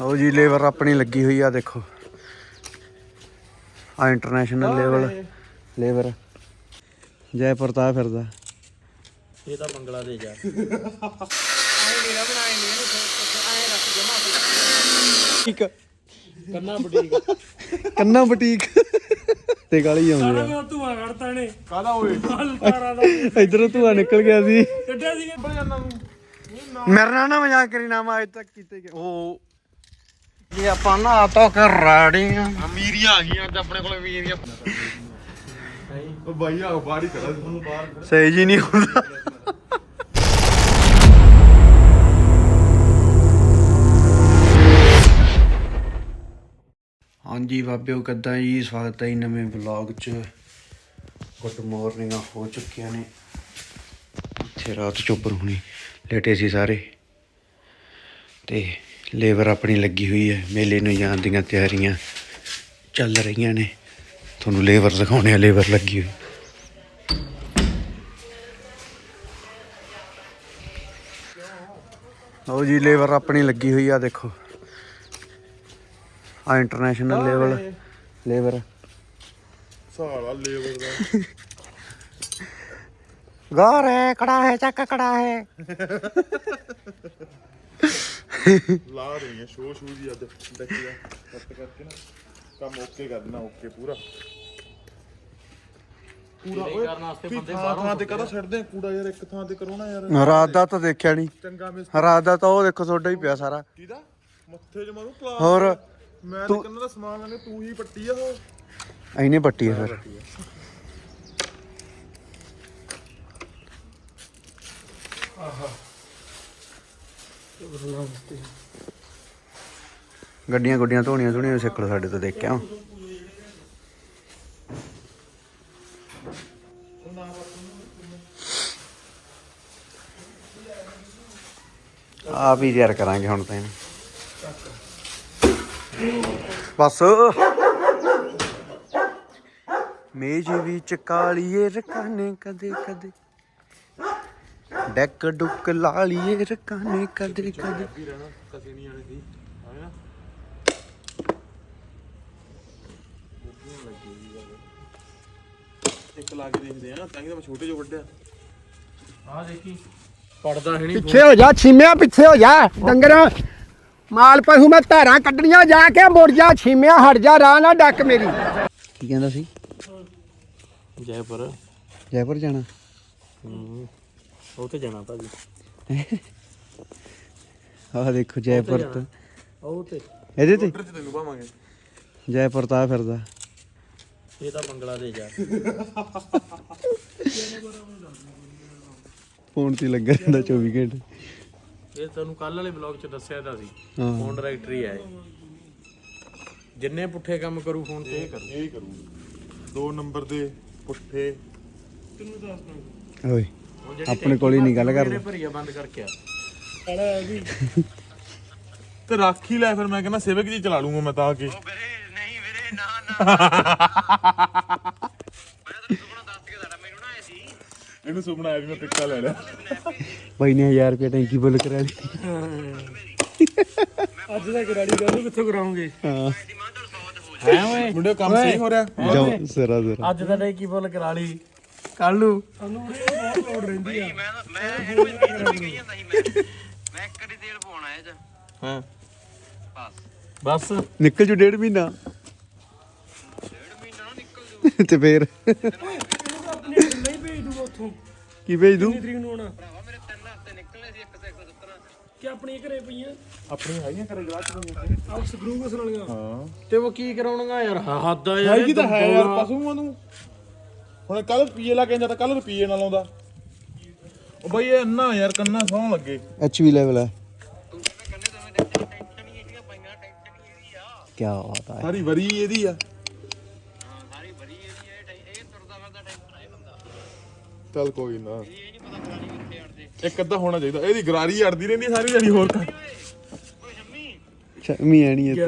ਲਓ ਜੀ ਲੇਬਰ ਆਪਣੀ ਲੱਗੀ ਹੋਈ ਆ ਦੇਖੋ। ਆ ਇੰਟਰਨੈਸ਼ਨਲ ਲੈਵਲ ਲੇਬਰ ਜੈ ਪ੍ਰਤਾਪ ਫਿਰਦਾ। ਇਹ ਤਾਂ ਬੰਗਲਾਦੇਸ਼ ਆ ਠੀਕ ਕੰਨਾ ਬੁਟੀਕ। ਕੰਨਾ ਬੁਟੀਕ। ਤੇ ਗਾਲੀ ਆਉਂਦੀ ਮੈਂ ਧੂਆ ਕੱਢਤਾ ਨੇ ਕਾਦਾ ਓਏ? ਆ ਇਧਰੋਂ ਧੂਆ ਨਿਕਲ ਗਿਆ ਸੀ। ਕੱਢਿਆ ਸੀ ਬੜ ਜਾਂਦਾ ਤੂੰ ਮੇਰੇ ਨਾਲ ਨਾ ਮਜ਼ਾਕ ਕਰੀ ਨਾ ਮੈਂ ਅੱਜ ਤੱਕ ਕੀਤੇ ਗਏ ਉਹ ਜੀ ਆਪਾਂ ਨਾ ਆਟੋ ਕਰ ਰਾੜੀ ਆ। ਅਮੀਰੀਆਂ ਆ ਗਈਆਂ ਤੇ ਆਪਣੇ ਕੋਲ ਅਮੀਰੀਆਂ ਉਹ ਬਾਈ ਆ ਬਾਹਰ ਹੀ ਖੜਾ ਤੁਹਾਨੂੰ ਬਾਹਰ ਸਹੀ ਜੀ ਨਹੀਂ ਹੁੰਦਾ। ਹਾਂਜੀ ਬਾਬਿਓ ਕਿੱਦਾਂ ਜੀ? ਸਵਾਗਤ ਹੈ ਨਵੇਂ ਵਲੌਗ 'ਚ। ਗੁੱਡ ਮਾਰਨਿੰਗ ਹੋ ਚੁੱਕੀਆਂ ਨੇ। ਇੱਥੇ ਰਾਤ ਚੋਪਰ ਹੁਣੀ। ਲੇਟੇ ਸੀ ਸਾਰੇ। ਤੇ ਲੇਬਰ ਆਪਣੀ ਲੱਗੀ ਹੋਈ ਹੈ। ਮੇਲੇ ਨੂੰ ਜਾਣ ਦੀਆਂ ਤਿਆਰੀਆਂ ਚੱਲ ਰਹੀਆਂ ਨੇ। ਤੁਹਾਨੂੰ ਲੇਬਰ ਦਿਖਾਉਣੇ ਆ ਲੇਬਰ ਲੱਗੀ ਹੋਈ। ਲਓ ਜੀ ਲੇਬਰ ਆਪਣੀ ਲੱਗੀ ਹੋਈ ਆ ਦੇਖੋ। ਆ ਇੰਟਰਨੈਸ਼ਨਲ ਲੈਵਲ ਲੇਬਰ। ਸਾਲਾ ਲੇਬਰ ਦਾ। ਗੌਰ ਹੈ ਕੜਾ ਹੈ ਚੱਕ ਕੜਾ ਹੈ। ਲਾ ਰਹੀ ਹੈ ਸ਼ੋ ਸ਼ੂ ਜੀ ਅੱਜ। ਦੇਖੀ ਦਾ ਕੱਟ ਕਰਕੇ ਨਾ ਕੰਮ ਓਕੇ ਕਰ ਦੇਣਾ ਓਕੇ ਪੂਰਾ। ਪੂਰਾ ਓਏ ਕਰਨ ਵਾਸਤੇ ਬੰਦੇ ਥਾਂ ਥਾਂ ਤੇ ਕਦਾ ਛੱਡਦੇ ਆ? ਕੂੜਾ ਯਾਰ ਇੱਕ ਥਾਂ ਤੇ ਕਰੋ ਨਾ ਯਾਰ। ਰਾਤ ਦਾ ਤਾਂ ਦੇਖਿਆ ਨਹੀਂ ਚੰਗਾ ਮਿਸ ਰਾਤ ਦਾ ਤਾਂ ਉਹ ਦੇਖੋ ਤੁਹਾਡਾ ਹੀ ਪਿਆ ਸਾਰਾ। ਕਿਹਦਾ? ਮੱਥੇ 'ਚ ਮਾਰੂ ਪਲਾ ਹੋਰ ਮੈਂ ਤੇ ਕੰਨਾਂ ਦਾ ਸਮਾਨ ਲੈਣੇ ਤੂੰ ਹੀ ਪੱਟੀ ਆ ਉਹ। ਐਨੇ ਪੱਟੀ ਹੈ ਫਿਰ। ਗੱਡੀਆਂ ਗੁੱਡੀਆਂ ਧੋਣੀਆਂ ਧੋਣੀਆਂ ਸਿੱਖ ਲਓ ਸਾਡੇ ਤੋਂ ਦੇਖ ਕੇ ਆਓ ਆਪ ਹੀ ਤਿਆਰ ਕਰਾਂਗੇ ਹੁਣ ਤਾਂ ਬਸ। ਮੇਜ ਵਿੱਚ ਕਾਲੀਏ ਰਕਾਨੇ ਕਦੇ ਕਦੇ ਡੈਕ ਡੁੱਕ ਲਾਲੀਏ ਰਕਾਨੇ ਕਦੇ ਕਦੇ। ਵੀ ਰਹਿਣਾ ਕਸੇ ਨਹੀਂ ਆਣੇ ਸੀ ਆਇਆ ਇੱਕ ਲਾ ਕੇ ਦੇਖਦੇ ਆ ਤਾਂ ਕਿ ਤਾਂ ਮੈਂ ਛੋਟੇ ਜੋ ਵੱਡਿਆ ਆ। ਦੇਖੀ ਪੜਦਾ ਹੈ ਨਹੀਂ ਪਿੱਛੇ ਹੋ ਜਾ ਛੀਮਿਆ ਪਿੱਛੇ ਹੋ ਜਾ ਡੰਗਰ। ਮਾਲ ਪਹੂ ਮੈਂ ਧਾਰਾਂ ਕੱਢਣੀਆਂ ਜਾ ਕੇ ਮੁੜ ਜਾ ਛੀਮਿਆ ਹਟ ਜਾ ਰਾਹ ਨਾ ਡੱਕ ਮੇਰੀ। ਕੀ ਕਹਿੰਦਾ ਸੀ? ਜੈਪੁਰ। ਜੈਪੁਰ ਜਾਣਾ। ਹੂੰ। ਉਹ ਤੇ ਜਾਣਾ ਭਾਜੀ। ਆਹ ਦੇਖੋ ਜੈਪੁਰ ਤੋਂ ਉਹ ਤੇ। ਇਹਦੇ ਤੇ? ਉੱਧਰ ਚ ਤੈਨੂੰ ਪਾਵਾਂਗੇ ਜੈਪੁਰ ਤਾਂ ਫਿਰਦਾ। ਇਹ ਤਾਂ ਬੰਗਲਾਦੇਸ਼ ਆ। ਫੋਨ ਤੇ ਹੀ ਲੱਗਾ ਰਹਿੰਦਾ 24 ਘੰਟੇ। ਇਹ ਤੁਹਾਨੂੰ ਕੱਲ ਵਾਲੇ ਵਲੌਗ 'ਚ ਦੱਸਿਆ ਤਾਂ ਸੀ। ਹਾਂ। ਫੋਨ ਡਾਇਰੈਕਟਰੀ ਆ ਇਹ। ਜਿੰਨੇ ਪੁੱਠੇ ਕੰਮ ਕਰੂ ਫੋਨ ਤੇ ਇਹ ਕਰੂ। ਇਹ ਕਰੂ ਦੋ ਨੰਬਰ ਦੇ ਪੁੱਠੇ। ਓਏ। ਆਪਣੇ ਕੋਲ ਹੀ ਨਹੀਂ ਗੱਲ ਕਰਦਾ ਬੰਦ ਕਰਕੇ ਆ। ਤੇ ਰੱਖ ਹੀ ਲੈ ਫਿਰ ਮੈਂ ਕਹਿੰਦਾ ਸਿਵਕ ਜੀ ਚਲਾ ਲੂੰਗਾ ਮੈਂ ਤਾਂ ਆ ਕੇ। ਵੀਰੇ ਨਹੀਂ ਵੀਰੇ ਨਾ ਨਾ। ਮੈਂ ਤਾਂ ਸੁਪਨਾ ਦੱਸ ਕੇ ਸਾਡਾ ਮੈਨੂੰ ਨਾ ਆਏ ਸੀ। ਇਹਨੂੰ ਸੁਪਨਾ ਆਇਆ ਵੀ ਮੈਂ ਪਿੱਕਾ ਲੈ ਲਿਆ। ਬਾਈ ਨੇ 1000 ਰੁਪਏ ਟੈਂਕੀ ਬੁੱਲ ਕਰਾ ਲਈ। ਅੱਜ ਦਾ ਗਰਾੜੀ ਗੱਲ ਕਿੱਥੋਂ ਕਰਾਉਂਗੇ? ਹਾਂ। ਹੈ ਓਏ ਮੁੰਡੇ ਕੰਮ ਸਹੀ ਹੋ ਰਿਹਾ? ਜਾਓ ਸਰਾ ਸਰਾ ਅੱਜ ਦਾ ਕੀ ਬੋਲ ਕਰਾ ਲਈ। ਕੱਲ ਨੂੰ। ਸਾਨੂੰ ਬਹੁਤ ਲੋੜ ਰਹਿੰਦੀ ਆ। ਮੈਂ ਮੈਂ ਇਹਨੂੰ ਇਹ ਵੀ ਕਹੀ ਜਾਂਦਾ ਸੀ ਮੈਂ। ਮੈਂ ਇੱਕ ਵਾਰੀ ਤੇਲ ਪਵਾਉਣਾ ਇਹ ਚ ਹਾਂ। ਬਸ। ਬਸ। ਨਿਕਲ ਜੂ ਡੇਢ ਮਹੀਨਾ। ਡੇਢ ਮਹੀਨਾ ਨਾ ਨਿਕਲ ਜੂ। ਤੇ ਫੇਰ? ਨਹੀਂ ਭੇਜ ਦੂਗਾ ਉੱਥੋਂ। ਕੀ ਭੇਜ ਦੂੰ? ਤਰੀਕ ਨੂੰ ਆਉਣਾ? ਭਰਾਵਾ ਮੇਰੇ ਤਿੰਨ ਹਫ਼ਤੇ ਨਿਕਲਨੇ ਸੀ ਇੱਕ ਸੇ 170 ਕਿ ਆਪਣੀ ਘਰੇ ਪਈਆਂ? ਆਪਣੀ ਹੈਗੀਆਂ ਕਰੇ ਗਲਾਸ ਚ ਆਹ ਸਕਰੂ ਕਸ ਵਾਲੀਆਂ। ਹਾਂ। ਤੇ ਉਹ ਕੀ ਕਰਾਉਣਗਾ ਯਾਰ? ਹੱਦ ਆ ਯਾਰ ਹੈਗੀ ਤਾਂ ਹੈ ਯਾਰ ਪਸ਼ੂਆਂ ਨੂੰ। ਹੁਣ ਕੱਲ ਪੀਏ ਲਾ ਕੇ ਜਾਂਦਾ ਕੱਲ ਰੁਪਈਏ ਨਾਲ ਆਉਂਦਾ। ਉਹ ਬਈ ਇਹ ਇੰਨਾ ਯਾਰ ਕੰਨਾ ਸੌਣ ਲੱਗੇ। ਐਚਵੀ ਲੈਵਲ ਹੈ। ਕੀ ਬਾਤ ਹੈ। ਸਾਰੀ ਵਰੀ ਇਹਦੀ ਆ। ਚੱਲ ਕੋਈ ਨਾ। ਇੱਕ ਅੱਧਾ ਹੋਣਾ ਚਾਹੀਦਾ। ਇਹਦੀ ਗਰਾਰੀ ਅੜਦੀ ਰਹਿੰਦੀ ਸਾਰੀ ਦਿਹਾੜੀ ਹੋਰ ਤਾਂ ਸ਼ਮੀ ਆਣੀ ਇੱਥੇ।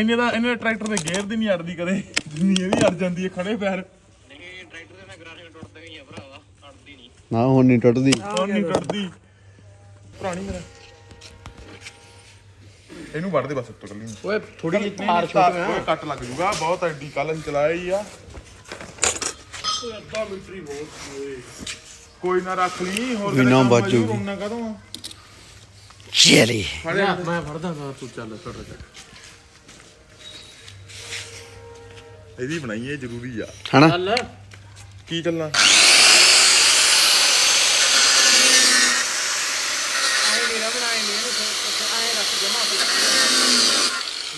ਇੰਨੇ ਦਾ ਇਹਨੇ ਟਰੈਕਟਰ ਦੇ ਗੇਅਰ ਦੀ ਨਹੀਂ ਅੜਦੀ ਕਦੇ। ਜਿੰਨੀ ਇਹਦੀ ਅੜ ਜਾਂਦੀ ਹੈ ਖੜੇ ਪੈਰ ਨਹੀਂ ਟਰੈਕਟਰ ਦੇ ਨਾਲ ਗਰਾਰੀਆਂ ਟੁੱਟ ਗਈਆਂ ਭਰਾਵਾ ਅੜਦੀ ਨਹੀਂ ਨਾ ਹੁਣ ਨਹੀਂ ਟੁੱਟਦੀ। ਹੁਣ ਨਹੀਂ ਟੁੱਟਦੀ। ਪੁਰਾਣੀ ਮੇਰਾ। ਇਹਨੂੰ ਵੱਢ ਦੇ ਬਸ ਉੱਤੋਂ ਕੱਲੀ ਨੂੰ। ਓਏ ਥੋੜੀ ਜਿਹੀ ਤਾਰ ਛੋਟੀ ਓਏ ਕੱਟ ਲੱਗ ਜੂਗਾ। ਬਹੁਤ ਐਡੀ ਕੱਲ ਅਸੀਂ ਚਲਾਇਆ ਹੀ ਆ। ਕੋਈ ਨਾ ਰੱਖ ਲਈ ਹੋਰ ਵੀ ਨਾ ਬਚ। ਉਹਨਾਂ ਕਦੋਂ ਚਲੀ ਜਾ, ਮੈਂ ਫੜਦਾ ਤਾਂ ਤੂੰ ਚੱਲ ਛੋਟਾ ਚੱਲ ਇਹਦੀ ਬਣਾਈ ਇਹ ਜ਼ਰੂਰੀ ਆ। ਚੱਲ। ਕੀ ਚੱਲਣਾ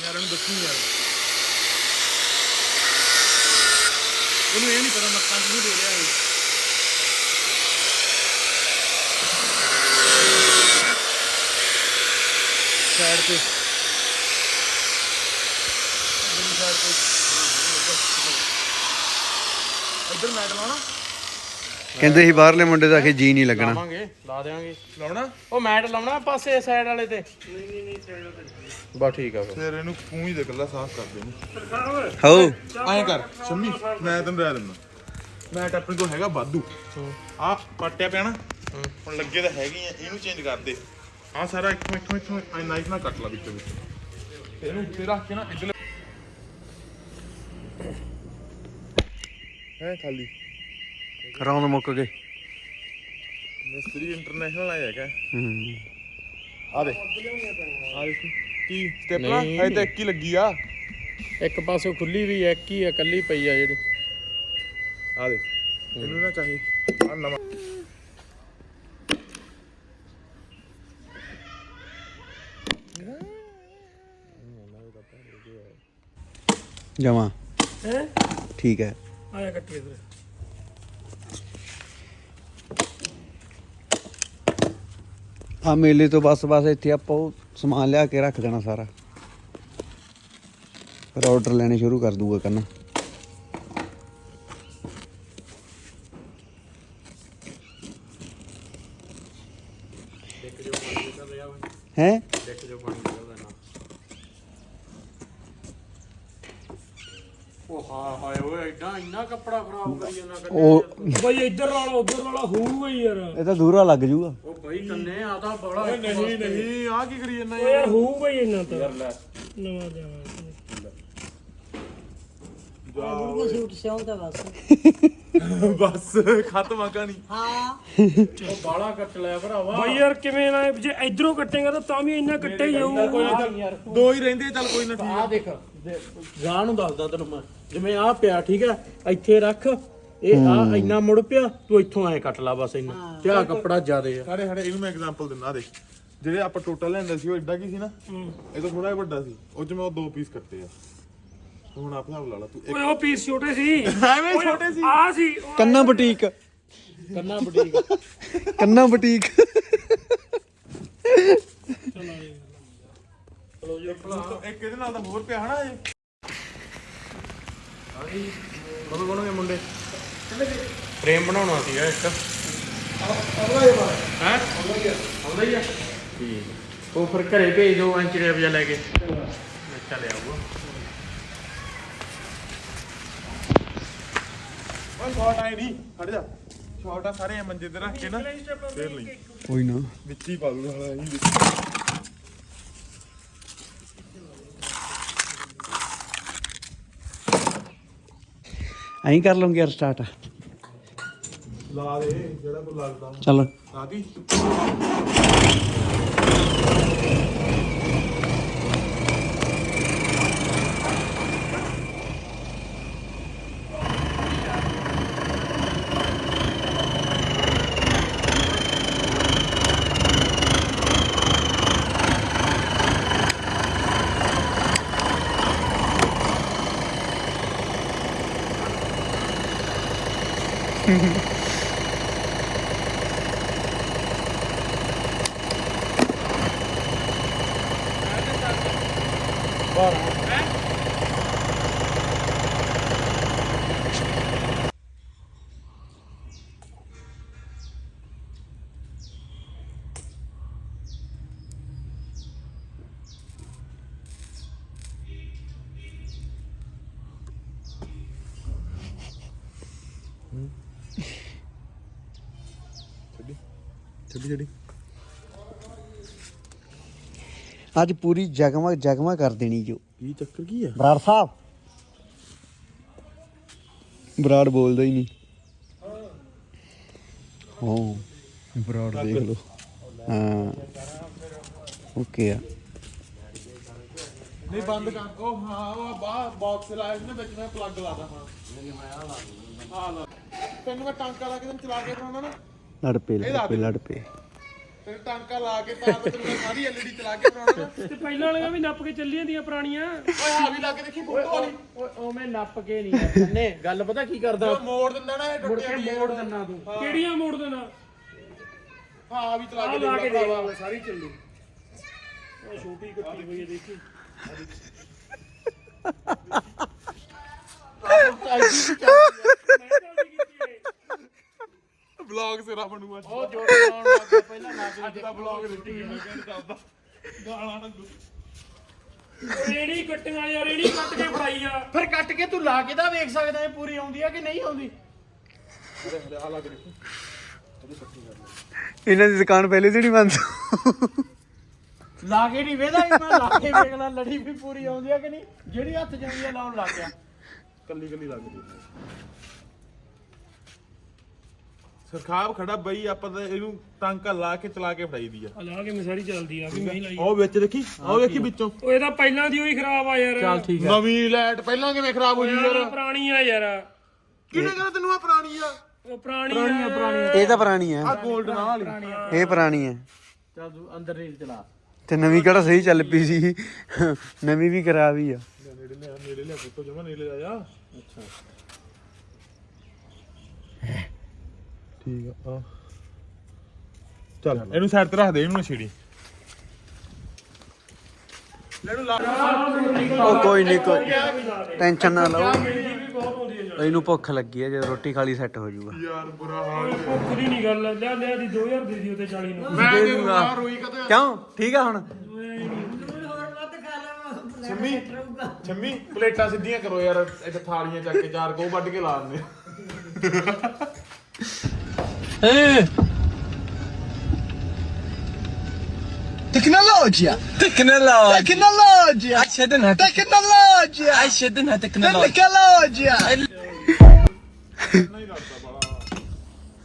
ਯਾਰ ਇਹਨੂੰ ਦੱਸੀ ਯਾਰ ਉਹਨੂੰ ਸਾਈਡ ਤੇ। ਇੱਧਰ ਮੈਟ ਲਾਉਣਾ। ਕਹਿੰਦੇ ਸੀ ਬਾਹਰਲੇ ਮੁੰਡੇ ਦਾ ਕਿ ਜੀ ਨਹੀਂ ਲੱਗਣਾ। ਲਾਵਾਂਗੇ ਲਾ ਦੇਵਾਂਗੇ ਲਾਉਣਾ? ਉਹ ਮੈਟ ਲਾਉਣਾ ਪਾਸੇ ਸਾਈਡ ਵਾਲੇ ਤੇ। ਨਹੀਂ ਨਹੀਂ ਨਹੀਂ ਬਸ ਠੀਕ ਆ ਫਿਰ। ਫਿਰ ਇਹਨੂੰ ਤੂੰ ਹੀ ਦੇ ਕੱਲਾ ਸਾਫ਼ ਕਰ ਦੇ ਇਹਨੂੰ ਹੋ ਐਂ ਕਰ ਸ਼ੰਮੀ ਮੈਂ ਤੈਨੂੰ ਰਹਿ ਦਿੰਦਾ। ਮੈਟ ਆਪਣੇ ਕੋਲ ਹੈਗਾ ਵਾਧੂ। ਆ ਪੱਟਿਆ ਪਿਆ ਨਾ। ਹੁਣ ਲੱਗੇ ਤਾਂ ਹੈਗੇ ਆ ਇਹਨੂੰ ਚੇਂਜ ਕਰ ਦੇ। ਆ ਸਾਰਾ ਇੱਥੋਂ ਇੱਥੋਂ ਇੱਥੋਂ ਐ ਨਾਈਫ ਨਾਲ ਕੱਟ ਲਾ ਵਿੱਚੋਂ ਵਿੱਚ। ਤੇ ਇਹਨੂੰ ਉੱਤੇ ਰੱਖ ਕੇ ਨਾ ਇੱਧਰ ਹੈ ਖਾਲੀ। ਰੌਂਦ ਮੁੱਕ ਗਏ। ਮਿਸਤਰੀ ਇੰਟਰਨੈਸ਼ਨਲ ਆਇਆ ਹੈਗਾ। ਹੂੰ। ਆ ਦੇ। ਆ ਦੇਖ ਕੀ ਸਟੈਪਲਾਂ। ਐ ਤਾਂ ਇੱਕ ਹੀ ਲੱਗੀ ਆ। ਇੱਕ ਪਾਸੇ ਖੁੱਲੀ ਵੀ ਇੱਕ ਹੀ ਆ ਕੱਲੀ ਪਈ ਆ ਜਿਹੜੀ। ਆ ਦੇ ਇਹਨੂੰ ਨਾ ਚਾਹੀ। ਆ ਨਵਾਂ। ਜਮਾ। ਠੀਕ ਹੈ। ਆਇਆ ਕੱਟੀ ਇਧਰ। ਆ ਮੇਲੇ ਤੋਂ ਬਸ ਬਸ ਇੱਥੇ ਆਪਾਂ ਉਹ ਸਮਾਨ ਲਿਆ ਕੇ ਰੱਖ ਦੇਣਾ ਸਾਰਾ। ਫਿਰ ਆਰਡਰ ਲੈਣੇ ਸ਼ੁਰੂ ਕਰ ਦੂਗਾ ਕਰਨਾ ਹੈ? ਦੇਖ ਜੋ ਪਾਣੀ ਨਿਕਲਦਾ ਨਾ ਉਹ ਹਾਂ ਹਾਏ ਓਏ ਐਡਾ ਇੰਨਾ ਕੱਪੜਾ ਖਰਾਬ ਕਰੀ ਜਾਂਦਾ ਉਹ ਬਈ ਇੱਧਰ ਵਾਲਾ ਉੱਧਰ ਵਾਲਾ ਹੋਊਗਾ ਹੀ ਯਾਰ। ਇਹ ਤਾਂ ਦੂਰਾ ਲੱਗ ਜੂਗਾ। ਉਹ ਬਈ ਕੰਨੇ ਆ ਤਾਂ ਬੜਾ ਨਹੀਂ ਨਹੀਂ। ਆ ਕੀ ਕਰੀ ਜਾਂਦਾ ਯਾਰ ਹੋਊਗਾ ਹੀ ਇੰਨਾ ਤਾਂ। ਨਵਾਂ ਜਾਵਾਂ ਸੂਟ ਸਿਉਂਦਾ ਬਸ। ਬਸ ਖਤਮ ਆ ਕਹਾਣੀ। ਹਾਂ। ਉਹ ਬਾਲਾ ਕੱਟ ਲਿਆ ਭਰਾਵਾ। ਬਈ ਯਾਰ ਕਿਵੇਂ ਨਾ ਜੇ ਇਧਰੋਂ ਕੱਟੇਗਾ ਤਾਂ ਤਾਂ ਵੀ ਇੰਨਾ ਕੱਟੇ ਜਾਊਗਾ। ਦੋ ਹੀ ਰਹਿੰਦੇ ਚੱਲ ਕੋਈ ਨਾ ਠੀਕ ਆ। ਦੇਖ ਗਾਂ ਨੂੰ ਦੱਸਦਾ ਤੈਨੂੰ ਮੈਂ। ਜਿਵੇਂ ਆ ਪਿਆ ਠੀਕ ਹੈ ਇੱਥੇ ਰੱਖ। ਇਹ ਆ ਇੰਨਾ ਮੁੜ ਪਿਆ ਤੂੰ ਇੱਥੋਂ ਐ ਕੱਟ ਲਾ ਬਸ ਇੰਨਾ। ਤੇ ਆ ਕੱਪੜਾ ਜ਼ਿਆਦੇ ਆ। ਸਾਡੇ ਸਾਡੇ ਇਹਨੂੰ ਮੈਂ ਐਗਜ਼ਾਮਪਲ ਦਿੰਦਾ ਦੇਖ। ਜਿਹੜੇ ਆਪਾਂ ਟੋਟਲ ਲੈਂਦੇ ਸੀ ਉਹ ਐਡਾ ਕੀ ਸੀ ਨਾ? ਇਹ ਤਾਂ ਥੋੜਾ ਜਿਹਾ ਵੱਡਾ ਸੀ। ਉਹ ਚ ਮੈਂ ਉਹ ਦੋ ਪੀਸ ਕੱਟੇ ਆ। ਹੁਣ ਆਪ ਹਿਸਾਬ ਲਾ ਤੂੰ। ਓਏ ਉਹ ਪੀਸ ਛੋਟੇ ਸੀ। ਐਵੇਂ ਛੋਟੇ ਸੀ। ਆ ਸੀ। ਕੰਨਾ ਬੁਟੀਕ। ਕੰਨਾ ਬੁਟੀਕ। ਕੰਨਾ ਬੁਟੀਕ। ਇੱਕ ਇਹਦੇ ਨਾਲ ਤਾਂ ਹੋਰ ਪਿਆ ਹਨਾ ਇਹ। ਕਦੋਂ ਬਣੋਗੇ ਮੁੰਡੇ? ਫਰੇਮ ਬਣਾਉਣਾ ਸੀਗਾ ਇੱਕ। ਹੈ ਆਉਂਦਾ ਹੀ? ਆ। ਠੀਕ। ਉਹ ਫਿਰ ਘਰੇ ਭੇਜ ਦਿਓ ਐਂਚੀ ਰੇਪ ਜਾ ਲੈ ਕੇ। ਮੈਂ ਚੱਲ ਆਊਗਾ ਓਏ ਸ਼ਾਰਟ ਆਏ ਨਹੀਂ ਖੜ ਜਾ। ਸ਼ਾਰਟ ਆ ਸਾਰੇ ਇਹ ਮੰਜੇ ਤੇ ਰੱਖ ਕੇ ਨਾ। ਫੇਰ ਲਈ। ਕੋਈ ਨਾ। ਵਿੱਚ ਹੀ ਪਾ ਦੂਗਾ ਸਾਲਾ ਇਹੀ ਵਿੱਚ ਐਂ ਕਰ ਲਵਾਂਗੇ ਯਾਰ ਸਟਾਰਟ ਲਾ ਦੇ ਜਿਹੜਾ ਕੋਈ ਲੱਗਦਾ। ਚੱਲ। ਆਦੀ ਛੱਡੀ ਛੱਡੀ ਅੱਜ ਪੂਰੀ ਜਗਮਗ ਜਗਮਗ ਕਰ ਦੇਣੀ ਜੋ। ਕੀ ਚੱਕਰ ਕੀ ਆ? ਬਰਾੜ ਸਾਹਿਬ। ਬਰਾੜ ਬੋਲਦਾ ਹੀ ਨਹੀਂ। ਹਾਂ। ਬਰਾੜ ਦੇਖ ਲਓ। ਹਾਂ। ਓਕੇ ਆ। ਨਹੀਂ ਬੰਦ ਕਰ। ਉਹ ਹਾਂ ਉਹ ਬਾਹਰ ਬਾਕਸ ਲਾਇਆ ਸੀ ਨਾ ਵਿੱਚ ਮੈਂ ਪਲੱਗ ਲਾਦਾ ਹਾਂ ਹਾਂ ਲਾ। ਤੈਨੂੰ ਮੈਂ ਟਾਂਕਾ ਲਾ ਕੇ ਤੈਨੂੰ ਚਲਾ ਕੇ ਫੜਾਉਣਾ ਨਾ। ਲੜ ਪਏ ਲੜ ਪਏ ਲੜ ਪਏ। ਤੈਨੂੰ ਟਾਂਕਾ ਲਾ ਕੇ ਤਾਂ ਮੈਂ ਤੈਨੂੰ ਮੈਂ ਸਾਰੀ ਐਲਈਡੀ ਚਲਾ ਕੇ ਨਾ ਤੇ ਪਹਿਲਾਂ ਵਾਲੀਆਂ ਵੀ ਨੱਪ ਕੇ ਚੱਲੀ ਜਾਂਦੀਆਂ ਪੁਰਾਣੀਆਂ। ਓਏ ਆ ਵੀ ਲਾ ਕੇ ਦੇਖੀ ਫੋਟੋ ਵਾਲੀ। ਓਏ ਓਵੇਂ ਨੱਪ ਕੇ ਨਹੀਂ ਨੇ ਗੱਲ ਪਤਾ ਕੀ ਕਰਦਾ? ਉਹ ਮੋੜ ਦਿੰਦਾ ਨਾ ਇਹ ਟੁੱਟਿਆ ਕੇ ਨਹੀਂ ਮੋੜ ਦਿੰਨਾ ਤੂੰ। ਕਿਹੜੀਆਂ ਮੋੜ ਦੇਣਾ? ਹਾਂ ਆ ਵੀ ਚਲਾ ਆ ਕੇ ਲਾ ਕੇ ਦੇਖ। ਲਾ ਦੇਖ ਸਾਰੀ ਚੱਲੂ। ਉਹ ਛੋਟੀ ਕੱਟੀ ਹੋਈ ਹੈ ਦੇਖੀ। ਬਲੌਗ ਸਿਰਾ ਬਣੂਗਾ ਉਹ ਜੋੜ ਲਾਉਣ ਲੱਗ ਗਿਆ ਪਹਿਲਾਂ ਨਾ ਅੱਜ ਦਾ ਬਲੌਗ ਦੇਖੀ। ਮੈਂ ਕਹਿੰਦਾ ਚੱਲਦਾ ਗਾਲਾਂ ਨਾ ਰੇੜੀ ਕੱਟੀਆਂ ਯਾਰ ਰੇੜੀ ਕੱਟ ਕੇ ਫੜਾਈ ਆ। ਫਿਰ ਕੱਟ ਕੇ ਤੂੰ ਲਾ ਕੇ ਤਾਂ ਵੇਖ ਸਕਦਾ ਇਹ ਪੂਰੀ ਆਉਂਦੀ ਆ ਕਿ ਨਹੀਂ ਆਉਂਦੀ। ਆ ਲੱਗ ਦੇਖੀ ਇਹਨਾਂ ਦੀ ਦੁਕਾਨ ਪਹਿਲੇ ਨਹੀਂ ਬੰਦ। ਲਾ ਕੇ ਨਹੀਂ ਵੇਦਾ ਮੈਂ ਲਾ ਕੇ ਵੇਖ ਲਾ ਲੜੀ ਵੀ ਪੂਰੀ ਆਉਂਦੀ ਆ ਕਿ ਨਹੀਂ। ਜਿਹੜੀ ਹੱਥ ਜਾਂਦੀ ਆ ਲਾਉਣ ਲੱਗ ਗਿਆ। ਕੱਲੀ ਕੱਲੀ ਲੱਗਦੀ ਸਰਖਾਬ ਖੜਾ ਬਈ ਆਪਾਂ ਤਾਂ ਇਹਨੂੰ ਟਾਂਕਾ ਲਾ ਕੇ ਚਲਾ ਕੇ ਫੜਾਈ ਦੀ ਆ। ਆ ਲਾ ਕੇ ਮੈਂ ਸਾਰੀ ਚੱਲਦੀ ਆ ਵੀ ਮੈਂ ਹੀ ਲਾਈ। ਉਹ ਵਿੱਚ ਦੇਖੀ ਉਹ ਵੇਖੀ ਵਿੱਚੋਂ। ਉਹ ਇਹਦਾ ਪਹਿਲਾਂ ਦੀ ਉਹੀ ਖਰਾਬ ਆ ਯਾਰ। ਚੱਲ ਠੀਕ ਨਵੀਂ ਲਾਈਟ ਪਹਿਲਾਂ ਕਿਵੇਂ ਖਰਾਬ ਹੋ ਗਈ ਯਾਰ? ਯਾਰ ਪੁਰਾਣੀ ਆ ਯਾਰ। ਕਿਹਨੇ ਕਹਿੰਦਾ ਤੈਨੂੰ ਆ ਪੁਰਾਣੀ ਆ? ਉਹ ਪੁਰਾਣੀ ਆ ਪੁਰਾਣੀ ਇਹ ਤਾਂ ਪੁਰਾਣੀ ਆ। ਆ 골ਡਨ ਵਾਲੀ ਇਹ ਪੁਰਾਣੀ ਆ। ਚੱਲ ਤੂੰ ਅੰਦਰ ਰੀਲ ਚਲਾ। ਤੇ ਨਵੀਂ ਕਿਹੜਾ ਸਹੀ ਚੱਲ ਪਈ ਸੀ? ਨਵੀਂ ਵੀ ਖਰਾਬ ਹੀ ਆ। ਨੇੜੇ ਲਿਆ ਨੇੜੇ ਲਿਆ ਫੋਟੋ ਜਮਾ ਨੇੜੇ ਆ ਜਾ ਅੱਛਾ। ਠੀਕ ਆ ਚੱਲ ਇਹਨੂੰ ਸਾਈਡ ਤੇ ਰੱਖ ਦੇ ਇਹਨੂੰ ਛੇੜੀ। ਉਹ ਕੋਈ ਨਹੀਂ ਕੋਈ ਟੈਨਸ਼ਨ ਨਾ ਲਓ। ਹੈ ਇਹਨੂੰ ਭੁੱਖ ਲੱਗੀ ਆ ਜਦੋਂ ਰੋਟੀ ਖਾ ਲਈ ਸੈੱਟ ਹੋ ਜਾਊਗਾ। ਯਾਰ ਬੁਰਾ ਹਾਲ ਭੁੱਖ ਦੀ ਨਹੀਂ ਗੱਲ ਲਿਆ ਲਿਆ ਦੀ 2000 ਦੇ ਦੀ ਉੱਤੇ 40 ਨੂੰ। ਮੈਂ ਦੇ ਦੇ ਦੂੰਗਾ। ਦੂੰਗਾ ਰੋਈ ਕਦੇ? ਕਿਉਂ? ਠੀਕ ਆ ਹੁਣ। ਛੰਮੀ ਛੰਮੀ ਪਲੇਟਾਂ ਸਿੱਧੀਆਂ ਕਰੋ ਯਾਰ ਇੱਥੇ ਥਾਲੀਆਂ ਚੱਕ ਕੇ ਚਾਰ ਕੋ ਵੱਢ ਕੇ ਲਾ ਦਿੰਦੇ। Tecnologia! Tecnologia! Tecnologia! Tecnologia! Tecnologia! Tecnologia! ਨਹੀਂ ਲੜਦਾ ਬੜਾ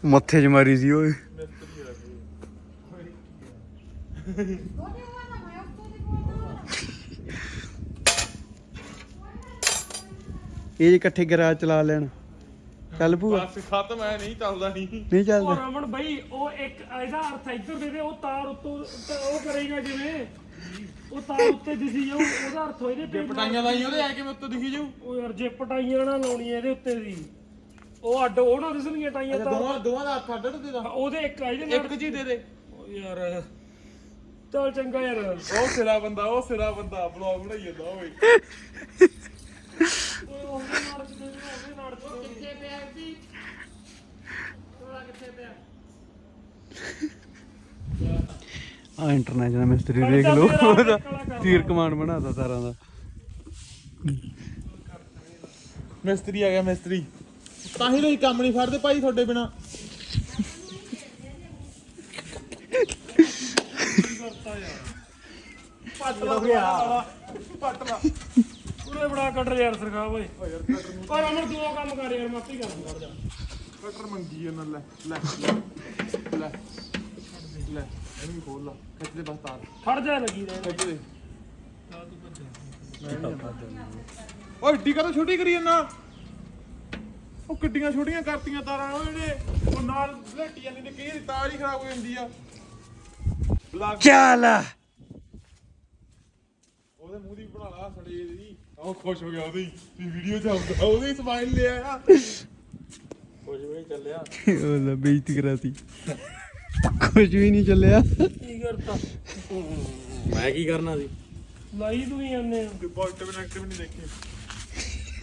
ਮੱਥੇ 'ਚ ਮਾਰੀ ਸੀ ਓਏ ਇਹ ਜੇ ਇਕੱਠੇ ਗਰਾਜ ਚਲਾ ਲੈਣ ਚੱਲ ਪੂਆ ਬਸ ਖਤਮ ਐ ਨਹੀਂ ਚੱਲਦਾ ਨਹੀਂ ਨਹੀਂ ਉਹ ਚੱਲਦਾ ਰਮਨ ਬਈ ਉਹ ਇੱਕ ਇਹਦਾ ਅਰਥ ਇੱਧਰ ਦੇ ਦੇ ਉਹ ਤਾਰ ਉੱਤੋਂ ਉਹ ਕਰੇਗਾ ਜਿਵੇਂ। ਉਹ ਤਾਰ ਉੱਤੇ ਦਿਸੀ ਜਾਊ ਉਹਦਾ ਅਰਥ ਇਹਦੇ ਤੇ ਪਟਾਈਆਂ ਲਾਈ ਉਹਦੇ ਆ ਕਿਵੇਂ ਉੱਤੋਂ ਦਿਖੀ ਜਾਊ? ਉਹ ਯਾਰ ਜੇ ਪਟਾਈਆਂ ਨਾ ਲਾਉਣੀਆਂ ਇਹਦੇ ਉੱਤੇ ਦੀ ਉਹ ਅੱਡ ਉਹ ਨਾ ਦਿਸਣਗੀਆਂ ਟਾਈਆਂ ਤਾਂ। ਦੋਵਾਂ ਦੋਵਾਂ ਦਾ ਹੱਥ ਅੱਡ ਦੇ। ਦਾ ਉਹਦੇ ਇੱਕ ਆ ਇਹਦੇ ਨਾਲ ਇੱਕ ਜੀ ਦੇ ਦੇ। ਉਹ ਯਾਰ ਚੱਲ ਚੰਗਾ ਯਾਰ। ਉਹ ਸਿਰਾ ਬੰਦਾ ਉਹ ਸਿਰਾ ਬੰਦਾ ਬਲੌਗ ਬਣਾਈ ਜਾਂਦਾ ਓਏ। ਆ ਇੰਟਰਨੈਸ਼ਨਲ ਮਿਸਤਰੀ ਦੇਖ ਲਓ। ਉਹਦਾ ਤੀਰ ਕਮਾਨ ਬਣਾਤਾ ਤਾਰਾਂ ਦਾ। ਮਿਸਤਰੀ ਆ ਗਿਆ ਮਿਸਤਰੀ। ਤਾਂ ਹੀ ਤੁਸੀਂ ਕੰਮ ਨਹੀਂ ਫੜਦੇ ਭਾਈ ਤੁਹਾਡੇ ਬਿਨਾ। ਪੱਟ ਲਾ ਪੱਟ ਲਾ ਪੂਰੇ ਬੜਾ ਕੱਢ ਯਾਰ ਸਰਖਾ ਓਏ। ਓਏ ਰਮਨ ਤੂੰ ਉਹ ਕੰਮ ਕਰ ਯਾਰ ਮੈਂ ਆਪੇ ਹੀ ਕਰ ਦੂੰਗਾ ਜਾ ਕਟਰ ਮੰਗੀ ਉਹਨਾਂ ਲੈ ਲੈ ਲੈ ਲੈ ਇਹਨੂੰ ਖੋਲ ਲਾ ਖਿੱਚ ਦੇ ਬਸ ਤਾਰ। ਖੜ ਜਾ ਲੱਗੀ ਰਹਿ ਖਿੱਚ ਦੇ। ਓਏ ਏਡੀ ਕਾ ਛੋਟੀ ਕਰੀ ਜਾਂਦਾ? ਉਹ ਕਿੱਡੀਆਂ ਛੋਟੀਆਂ ਕਰਤੀਆਂ ਤਾਰਾਂ ਉਹ ਜਿਹੜੇ ਉਹ ਨਾਲ ਲੇਟੀ ਜਾਂਦੀ ਨੇ ਕਈ ਤਾਰ ਹੀ ਖਰਾਬ ਹੋ ਜਾਂਦੀ ਆ। ਚੱਲ। ਉਹਦੇ ਮੂੰਹ ਦੀ ਬਣਾ ਲਾ ਸੜੇ ਦੀ। ਉਹ ਖੁਸ਼ ਹੋ ਗਿਆ ਉਹਦੀ ਵੀ ਵੀਡੀਓ ਚ ਆਉਂਦਾ ਉਹਦੀ ਸਮਾਈਲ ਲੈ ਆਇਆ ਕੁਝ ਵੀ ਨਹੀਂ ਚੱਲਿਆ। ਉਹ ਲੈ ਬੇਇੱਜ਼ਤੀ ਕਰਾਤੀ। ਕੁਝ ਵੀ ਨਹੀਂ ਚੱਲਿਆ। ਕੀ ਕਰਤਾ? ਮੈਂ ਕੀ ਕਰਨਾ ਸੀ? ਲਾਈ ਤੂੰ ਹੀ ਜਾਂਦੇ ਹੋ। ਤੇ ਪੋਜ਼ਿਟਿਵ ਨੈਗੇਟਿਵ ਨਹੀਂ ਦੇਖੇ।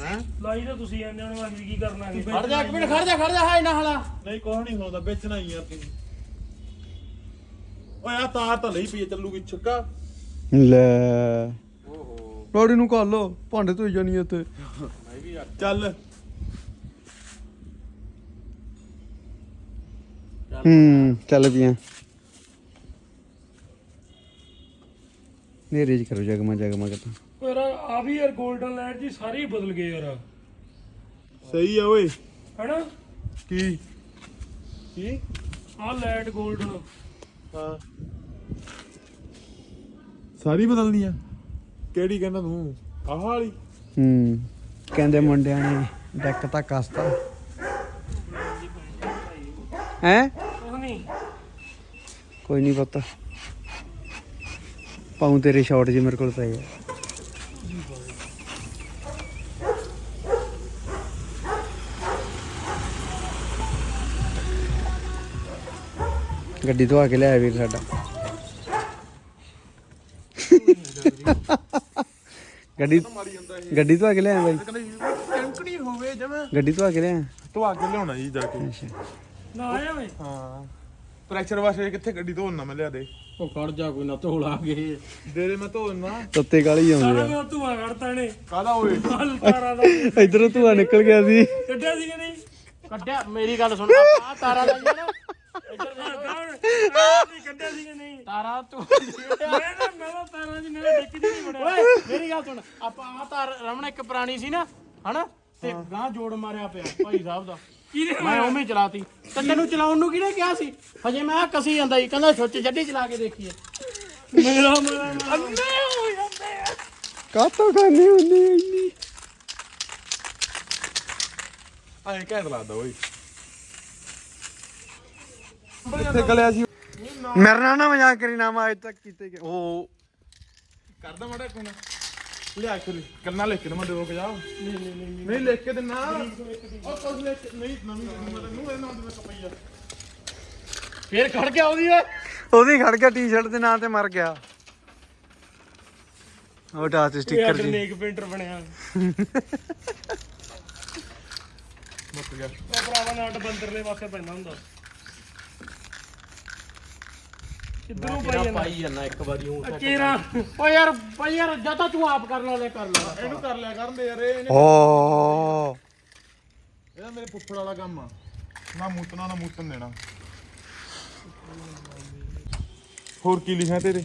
ਹੈ? ਲਾਈ ਤਾਂ ਤੁਸੀਂ ਜਾਂਦੇ ਹੋ ਹੁਣ ਅਸੀਂ ਕੀ ਕਰਨਾ ਹੈ ਖੜ ਜਾ ਇੱਕ ਮਿੰਟ ਖੜ ਜਾ ਖੜ ਜਾ ਹਾਏ ਨਾ ਹਲਾ। ਨਹੀਂ ਕੁਛ ਨਹੀਂ ਹੁੰਦਾ ਵੇਚਣਾ ਹੀ ਯਾਰ ਤੂੰ ਓਏ ਆ ਤਾਰ ਤਾਂ ਲਈ ਪਈ ਚੱਲੂਗੀ ਛੱਕਾ। ਲੈ। ਰੋੜੀ ਨੂੰ ਕਰ ਲੋ ਭਾਂਡੇ ਧੋਈ ਜਾਣੀ ਇੱਥੇ ਚੱਲ। ਹੂੰ ਚੱਲ ਪੀਆਂ ਨੇਰੇ ਚ ਕਰੋ ਜਗਮਾ ਜਗਮਾ ਕਰਤਾ ਪਰ ਆ ਵੀ ਯਾਰ 골ਡਨ ਲਾਈਟ ਜੀ ਸਾਰੇ ਹੀ ਬਦਲ ਗਏ ਯਾਰ। ਸਹੀ ਆ ਓਏ। ਹੈਨਾ? ਕੀ? ਕੀ? ਆ ਲਾਈਟ 골ਡਨ ਹਾਂ। ਸਾਰੀ ਬਦਲਣੀ ਆ। ਕਿਹੜੀ ਕਹਿੰਦਾ ਤੂੰ? ਆਹ ਵਾਲੀ? ਹੂੰ ਕਹਿੰਦੇ ਮੁੰਡਿਆਂ ਨੇ ਡੈਕ ਤਾਂ ਕਸਤਾ। ਹੈ? ਕੋਈ ਨਹੀਂ ਪਤਾ। ਪਾਉਂ ਤੇਰੇ ਸ਼ਾਟ ਜੇ ਮੇਰੇ ਕੋਲ ਪਏ ਆ। ਗੱਡੀ ਧਵਾ ਕੇ ਲਿਆਇਆ ਵੀਰ ਸਾਡਾ। ਗੱਡੀ ਗੱਡੀ ਧਵਾ ਕੇ ਲਿਆਇਆ ਬਾਈ। ਟੈਂਕਣੀ ਹੋਵੇ ਜਮਾ। ਗੱਡੀ ਧਵਾ ਕੇ ਲਿਆਇਆ। ਤੂੰ ਅੱਗੇ ਲਿਆਉਣਾ ਜੀ ਜਾ ਕੇ। ਨਾ ਆਇਆ ਵੇ। ਹਾਂ। ਪ੍ਰੈਸ਼ਰ ਵਾਸ਼ਰ ਕਿੱਥੇ ਗੱਡੀ ਧੋਣਾ ਮੈਂ ਲਿਆ ਦੇ। ਉਹ ਖੜ ਜਾ ਕੋਈ ਨਾ ਧੋਲਾ ਗਏ ਦੇ ਦੇ ਮੈਂ ਧੋਣਾ ਤੱਤੇ ਕਾਲੀ ਆਉਂਦੇ ਸਾਰਾ ਆ ਮੈਂ ਧੂਆ ਕੱਢਤਾ ਨੇ ਕਾਹਦਾ ਓਏ? ਹਲ ਤਾਰਾ ਦਾ। ਇਧਰੋਂ ਧੂਆ ਨਿਕਲ ਗਿਆ ਸੀ। ਕੱਢਿਆ ਸੀ ਕਿ ਨਹੀਂ? ਕੱਢਿਆ ਮੇਰੀ ਗੱਲ ਸੁਣ ਆ ਤਾਰਾ ਲਾਈਆਂ ਨਾ। ਇੱਧਰ। ਕੌਣ ਆ ਨਹੀਂ ਕੱਢਿਆ ਸੀ ਨਹੀਂ? ਤਾਰਾ ਤੂੰ ਮੈਂ ਨਾ ਮੈਂ ਤਾਂ ਤਾਰਾ ਦੀ ਨਾਲ ਡਿੱਕ ਨਹੀਂ ਬੜਿਆ ਓਏ ਮੇਰੀ ਗੱਲ ਸੁਣ ਆਪਾਂ ਆ ਤਾਰ ਰਮਣ ਇੱਕ ਪੁਰਾਣੀ ਸੀ ਨਾ ਹਨਾ? ਤੇ ਗਾਂ ਜੋੜ ਮਾਰਿਆ ਪਿਆ ਭਾਈ ਸਾਹਿਬ ਦਾ। ਮੈਂ ਉਵੇਂ ਚਲਾਤੀ। ਤੇ ਤੈਨੂੰ ਚਲਾਉਣ ਨੂੰ ਕਿਹਨੇ ਕਿਹਾ ਸੀ? ਹਜੇ ਮੈਂ ਆਹ ਕਸੀ ਜਾਂਦਾ ਸੀ ਕਹਿੰਦਾ ਸੁੱਚ ਛੱਡੀ ਚਲਾ ਕੇ ਦੇਖੀਏ। ਮੇਰਾ ਮੇਰਾ ਅੰਨੇ ਹੋ ਜਾਂਦੇ ਆ। ਕਾਤੋਂ ਖਾਣੇ ਹੁੰਦੇ ਇੰਨੀ? ਐਂ ਘੈਂਟ ਲੱਗਦਾ ਓਏ। ਕਿੱਥੇ ਗਲਿਆ ਸੀ। ਮੇਰੇ ਨਾਲ ਨਾ ਮਜ਼ਾਕ ਕਰੀ ਨਾ ਮੈਂ ਅੱਜ ਤੱਕ ਕੀਤੇ ਗਏ ਉਹ ਕਰਦਾ ਮਾੜਾ ਕੋਣਾ ਲਿਆ ਕੇ ਕਰਨਾ ਲਿਖ ਕੇ ਮੈਂ ਦੇ ਰੋਕ ਜਾ ਨਹੀਂ ਨਹੀਂ ਨਹੀਂ ਨਹੀਂ ਲਿਖ ਕੇ ਦੇਣਾ ਉਹ ਕੁਝ ਲਿਖ ਨਹੀਂ ਨਵੀਂ ਮੈਂ ਤੈਨੂੰ ਇਹ ਨਾਮ ਦੇ ਵਿੱਚ ਪਈ ਆ। ਫੇਰ ਖੜ ਗਿਆ ਉਹਦੀ ਉਹਦੀ ਖੜ ਗਿਆ ਟੀ-ਸ਼ਰਟ ਦੇ ਨਾਂ ਤੇ ਮਰ ਗਿਆ। ਉਹ ਟਾਸ ਸਟicker ਜੀ। ਨੇਕ ਪੇਂਟਰ ਬਣਿਆ। ਮੁੱਕ ਗਿਆ। ਉਹ ਭਰਾਵਾ ਨਾਟ ਬੰਦਰਲੇ ਪਾਸੇ ਪੈਂਦਾ ਹੁੰਦਾ। ਕਿੱਧਰੋਂ ਪਾਈ ਜਾਂਦਾ? ਪਾਈ ਜਾਂਦਾ ਇੱਕ ਵਾਰੀ ਹੁਣ ਕੇਰਾ। ਓ ਯਾਰ ਭਾਈ ਯਾਰ ਜਾਂ ਤਾਂ ਤੂੰ ਆਪ ਕਰ ਲੈ ਲੈ ਕਰ ਲੈ। ਇਹਨੂੰ ਕਰ ਲਿਆ ਕਰਨ ਦੇ ਯਾਰ ਇਹ ਇਹਨੇ- ਓ। ਇਹਦਾ ਮੇਰੇ ਫੁੱਫੜ ਵਾਲਾ ਕੰਮ ਆ। ਨਾ ਮੂਤਣਾ ਨਾ ਮੂਤਨ ਦੇਣਾ। ਹੋਰ ਕੀ ਲਿਖਿਆ ਤੇਰੇ?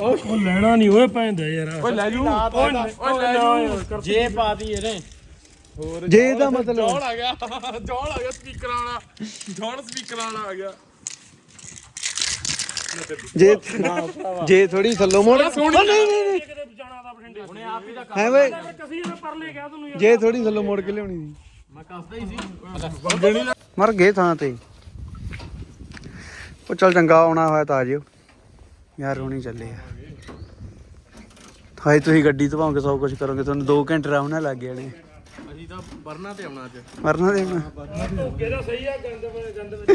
ਉਹ ਲੈਣਾ ਨਹੀਂ ਓਏ ਪੈਂਦਾ ਯਾਰ। ਓਏ ਲੈ ਜੂ। ਓਏ ਲੈ ਜੂ। ਜੇ ਪਾਤੀ ਇਹਨੇ। ਹੋਰ ਜੇ ਇਹਦਾ ਮਤਲਬ ਜੌਲ ਆ ਗਿਆ। ਜੌਲ ਆ ਗਿਆ ਸਪੀਕਰ ਵਾਲਾ। ਜੌਲ ਸਪੀਕਰ ਵਾਲਾ ਆ ਗਿਆ। ਜੇ ਜੇ ਥੋੜੀ ਥੱਲੋਂ ਮੋੜ ਓ ਨਹੀਂ ਨਹੀਂ ਨਹੀਂ। ਕਿਤੇ ਜਾਣਾ ਦਾ ਬਠਿੰਡੇ ਉਹਨੇ ਆਪ ਹੀ ਤਾਂ ਹੈ ਵੇ ਕਸੀ ਇਹਨੇ ਪਰਲੇ ਗਿਆ ਤੁਹਾਨੂੰ ਯਾਰ। ਜੇ ਥੋੜੀ ਥੱਲੋਂ ਮੋੜ ਕੇ ਲਿਆਉਣੀ ਸੀ। ਮੈਂ ਕੱਸਦਾ ਹੀ ਸੀ। ਮਰ ਗਏ ਥਾਂ ਤੇ। ਉਹ ਚੱਲ ਚੰਗਾ ਆਉਣਾ ਹੋਇਆ ਤਾਂ ਆ ਜਿਓ। ਯਾਰ ਹੁਣੀ ਚੱਲੇ ਆ। ਹਾਏ ਤੁਸੀਂ ਗੱਡੀ ਧਵਾਓਗੇ ਸਭ ਕੁਝ ਕਰੋਗੇ। ਤੁਹਾਨੂੰ 2 ਘੰਟੇ ਆਰਾਮ ਨਾਲ ਲੱਗ ਜਾਣੇ ਅਸੀਂ ਤਾਂ ਬਰਨਾ ਤੇ ਆਉਣਾ ਅੱਜ। ਮਰਨਾ ਦੇਣਾ ਧੋਕੇ ਦਾ ਸਹੀ ਆ ਗੰਦ ਗੰਦ ਵਿੱਚ।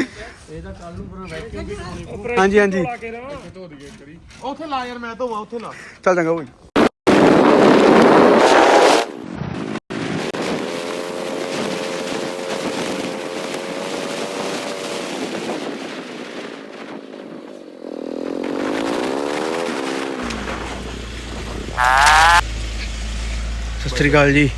ਇਹ ਤਾਂ ਕੱਲ ਨੂੰ ਫਿਰ ਵੈਕਿਊਮ ਵੀ ਕਰਾਉਣੀ ਹਾਂਜੀ ਹਾਂਜੀ। ਲਾ ਕੇ ਰਵਾਂ। ਉੱਥੇ ਲਾ ਯਾਰ ਮੈਂ ਧੋਵਾਂ ਉੱਥੇ ਲਾ। ਚੱਲ ਚੰਗਾ ਓਏ ਸਤਿ ਸ੍ਰੀ ਅਕਾਲ ਜੀ।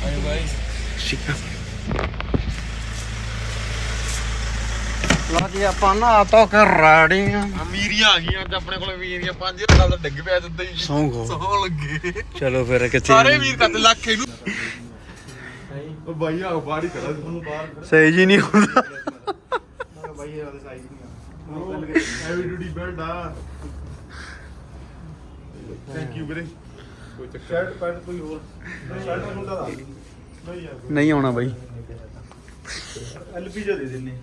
ਲੋ ਜੀ ਆਪਾਂ ਨਾ ਆਟੋ ਕਰ ਰਾੜੀ ਆ। ਅਮੀਰੀਆਂ ਆ ਗਈਆਂ ਅੱਜ ਆਪਣੇ ਕੋਲ ਵੀਰੀਆਂ 5 ਸਾਲ ਦਾ ਡਿੱਗ ਪਿਆ ਜਿੱਦਾਂ ਹੀ। ਸੌਂ ਗੋ ਸੌ ਲੱਗੇ। ਚਲੋ ਫਿਰ ਕਿੱਥੇ ਸਾਰੇ ਵੀਰ ਕੱਟ ਲੱਖ ਇਹਨੂੰ। ਉਹ ਬਾਈ ਆ ਬਾਹਰ ਹੀ ਖੜਾ ਸੀ। ਤੁਹਾਨੂੰ ਬਾਹਰ ਸਹੀ ਜੀ ਨਹੀਂ ਹੁੰਦਾ। ਬਾਈ ਇਹਦੇ ਸਾਈਜ਼ ਨਹੀਂ ਹੈਵੀ ਡਿਊਟੀ ਬੈਲਟ ਆ। ਥੈਂਕ ਯੂ ਵੀਰੇ। ਕੋਈ ਚੱਕਰ ਸ਼ਰਟ ਪੈਂਟ ਕੋਈ ਹੋਰ? ਸ਼ਰਟ ਨੂੰ ਤਾਂ ਨਹੀਂ ਆਉਣਾ ਬਾਈ। ਐਲਪੀ ਜੋ ਦੇ ਦਿੰਨੇ।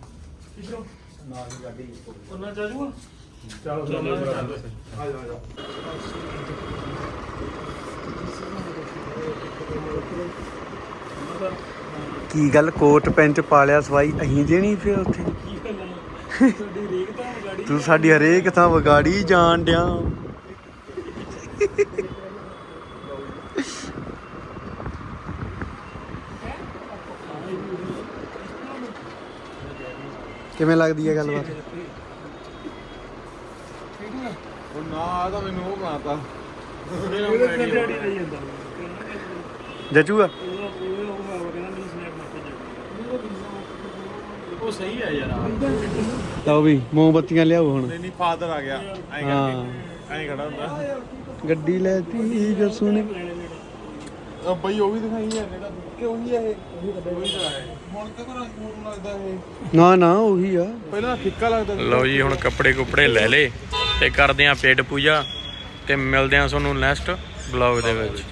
ਉਹਨਾਂ ਚ ਆ ਜਾਊਗਾ? ਚਲੋ ਚਲੋ ਆ ਜਾ ਆ ਜਾ। ਕੀ ਗੱਲ ਕੋਟ ਪੈਂਟ ਪਾ ਲਿਆ ਸਵਾਈ ਅਹੀਂ ਦੇਣੀ ਫਿਰ ਉੱਥੇ? ਤੂੰ ਸਾਡੀ ਹਰੇਕ ਥਾਂ ਵਿਗਾੜੀ ਜਾਣ ਡਿਆ। ਕਿਵੇਂ ਲੱਗਦੀ ਹੈ ਗੱਲਬਾਤ? ਉਹ ਨਾ ਆ ਤਾਂ ਮੈਨੂੰ ਉਹ ਬਣਾਤਾ। ਜਚੂਗਾ ਸਹੀ ਹੈ ਯਾਰ ਲਓ ਵੀ ਮੋਮਬੱਤੀਆਂ ਲਿਆਓ ਹੁਣ। ਨਹੀਂ ਨਹੀਂ ਫਾਦਰ ਆ ਗਿਆ। ਐਂ ਕਰਕੇ ਐਂ ਖੜਾ ਹੁੰਦਾ। ਗੱਡੀ ਲੈਤੀ ਜਸੂ ਨੇ ਬਈ ਉਹ ਵੀ ਦਿਖਾਈ ਹੈ ਜਿਹੜਾ ਕਿ ਉਹੀ ਹੈ ਇਹ ਉਹੀ ਤਾਂ ਹੈ ਹੁਣ ਤਾਂ ਰੰਗ ਹੋਰ ਲੱਗਦਾ ਇਹ ਨਾ ਨਾ ਉਹੀ ਆ। ਪਹਿਲਾਂ ਫਿੱਕਾ ਲੱਗਦਾ ਸੀ। ਲਓ ਜੀ ਹੁਣ ਕੱਪੜੇ ਕੁਪੜੇ ਲੈ ਲੇ ਤੇ ਕਰਦੇ ਆਂ ਪੇਟ ਪੂਜਾ ਤੇ ਮਿਲਦੇ ਆਂ ਤੁਹਾਨੂੰ ਨੈਕਸਟ ਬਲੌਗ ਦੇ ਵਿੱਚ।